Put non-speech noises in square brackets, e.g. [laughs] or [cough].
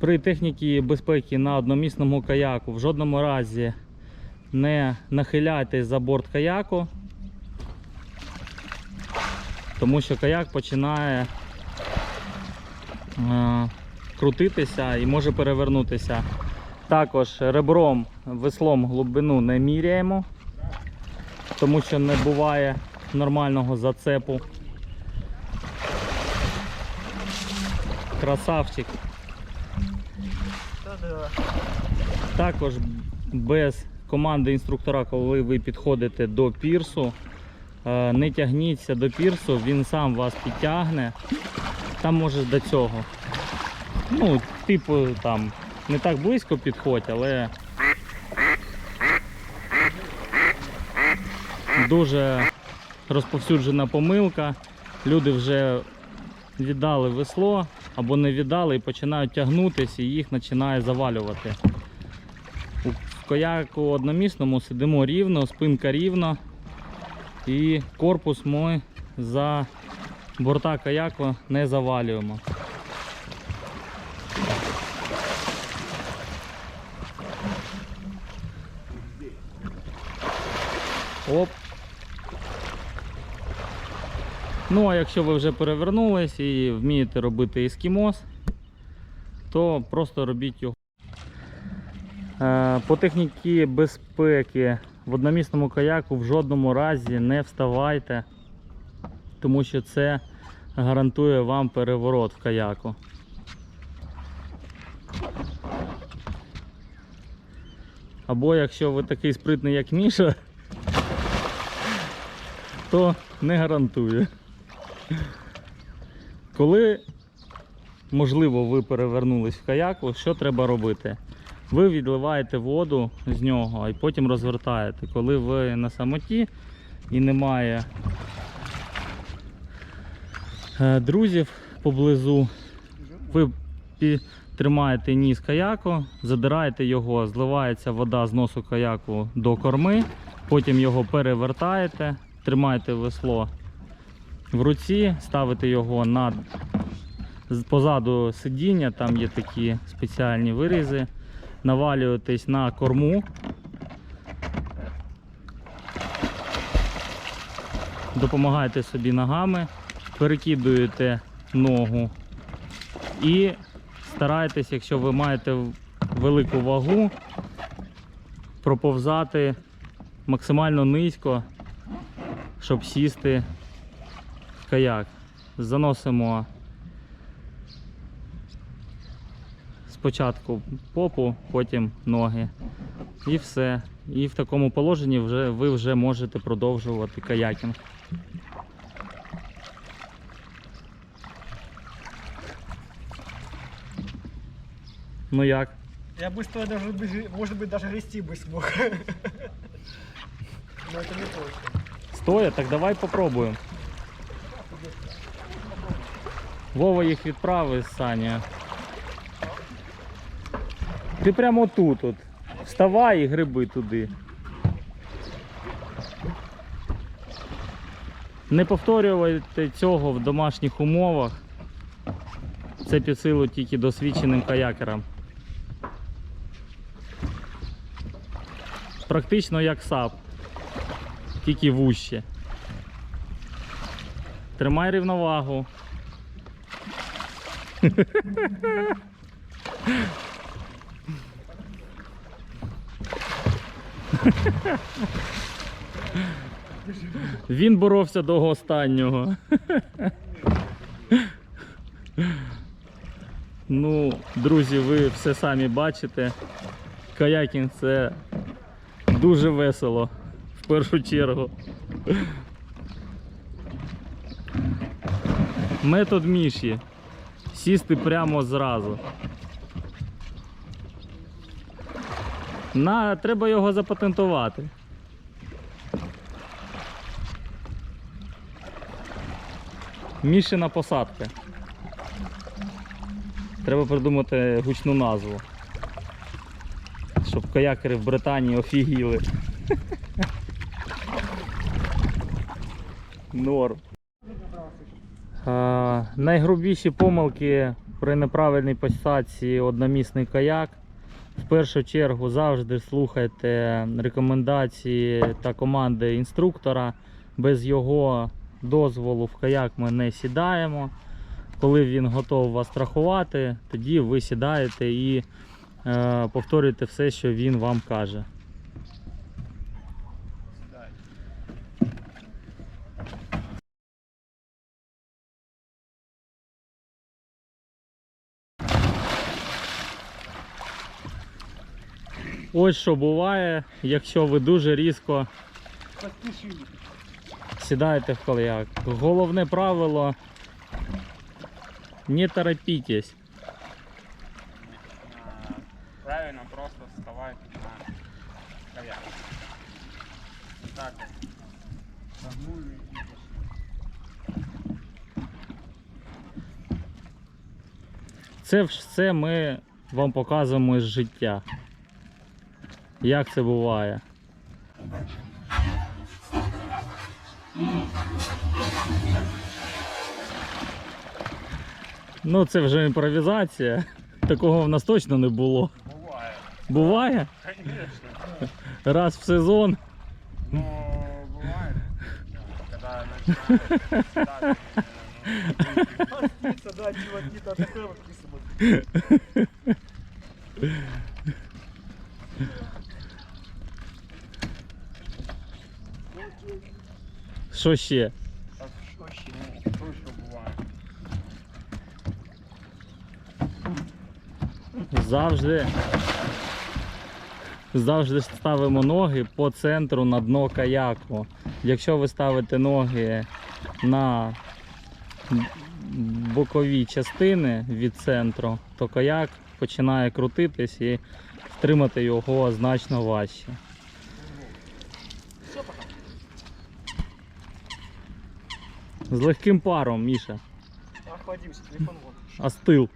При техніці безпеки на одномісному каяку в жодному разі не нахиляйтесь за борт каяку, тому що каяк починає е, крутитися і може перевернутися. Також ребром веслом глибину не міряємо, тому що не буває нормального зацепу. Красавчик. Також без команди інструктора, коли ви підходите до пірсу, е, не тягніться до пірсу, він сам вас підтягне. Там може до цього. Ну, типу там не так близько підходь, але дуже розповсюджена помилка. Люди вже віддали весло або не віддали і починають тягнутися і їх починає завалювати. У каяку одномісному сидимо рівно, спинка рівно і корпус ми за борта каяку не завалюємо. Оп. Ну, а якщо ви вже перевернулись і вмієте робити ескімос, то просто робіть його. Е, По техніці безпеки в одномісному каяку в жодному разі не вставайте, тому що це гарантує вам переворот в каяку. Або якщо ви такий спритний, як Міша, [laughs] то не гарантує. Коли, можливо, ви перевернулись в каяку, що треба робити? Ви відливаєте воду з нього і потім розвертаєте. Коли ви на самоті і немає е, друзів поблизу, ви тримаєте ніс каяку, задираєте його, зливається вода з носу каяку до корми, потім його перевертаєте, тримаєте весло в руці, ставите його на позаду сидіння, там є такі спеціальні вирізи, навалюєтесь на корму. Допомагаєте собі ногами, перекидуєте ногу і стараєтесь, якщо ви маєте велику вагу, проповзати максимально низько, щоб сісти в каяк. Заносимо спочатку попу, потім ноги. І все. І в такому положенні вже, ви вже можете продовжувати каякінг. Ну як? Я бы стоя даже, бы- может быть, даже грести бы смог. [laughs] Но это не точно. Стоя, так давай попробуємо. Вова їх відправив Саня. Ти прямо тут от. Вставай і гриби туди. Не повторювайте цього в домашніх умовах. Це під силу тільки досвідченим каякерам. Практично як сап тільки вуще. Тримай рівновагу. Він боровся до останнього. Ну, друзі, ви все самі бачите. Каякінг це дуже весело в першу чергу. Метод Міші. Сісти прямо зразу. На, треба його запатентувати. Мішина посадка. Треба придумати гучну назву. Щоб каякери в Британії офігіли. [laughs] Норм. Найгрубіші помилки при неправильній посадці одномісний каяк. В першу чергу завжди слухайте рекомендації та команди інструктора. Без його дозволу в каяк ми не сідаємо. Коли він готов вас страхувати, тоді ви сідаєте і е, повторюєте все, що він вам каже. Ось що буває, якщо ви дуже різко сідаєте в каяк. Головне правило не торопітесь. Правильно просто вставать на каяк. Так. Согнули и пошли. Це все ми вам показуємо з життя. Як це буває. Ну, це вже імпровізація. Такого в нас точно не було. Бывает. Буває? Конечно. Раз в сезон. Ну, Птица, [laughs] да, чуваки, то. Що ще? так что еще, ну, что еще бывает? Завжди. Завжди ставимо ноги по центру на дно каяку. Якщо ви ставите ноги на бокові частини від центру, то каяк починає крутитись і втримати його значно важче. Все, пока. З легким паром, Міша. Охладился, телефон вон. Остил.